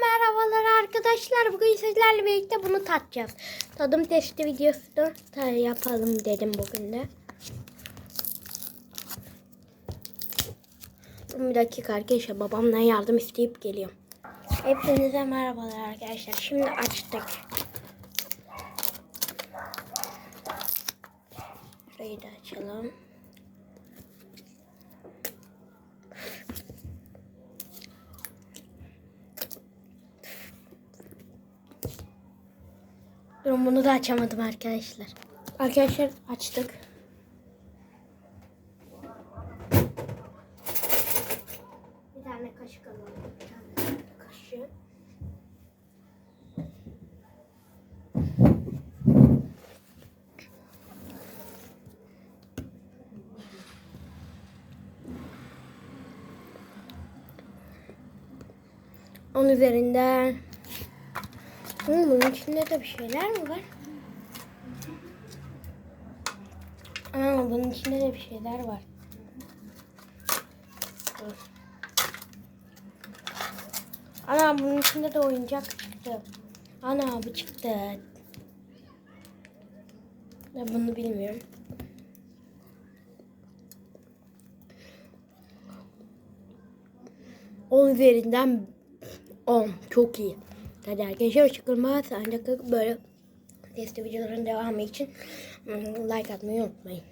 merhabalar arkadaşlar. Bugün sizlerle birlikte bunu tatacağız. Tadım testi videosunu yapalım dedim bugün de. Bir dakika arkadaşlar babamdan yardım isteyip geliyorum. Hepinize merhabalar arkadaşlar. Şimdi açtık. Şurayı da açalım. Durun bunu da açamadım arkadaşlar. Arkadaşlar açtık. Bir tane kaşık alalım. Bir. Onun üzerinden Bunun içinde de bir şeyler mi var? Aa, bunun içinde de bir şeyler var. Ana bunun içinde de oyuncak çıktı. Ana bu çıktı. Ya bunu bilmiyorum. On üzerinden 10. Çok iyi. Hadi arkadaşlar çıkılmaz. Ancak böyle test videoların devamı için like atmayı unutmayın.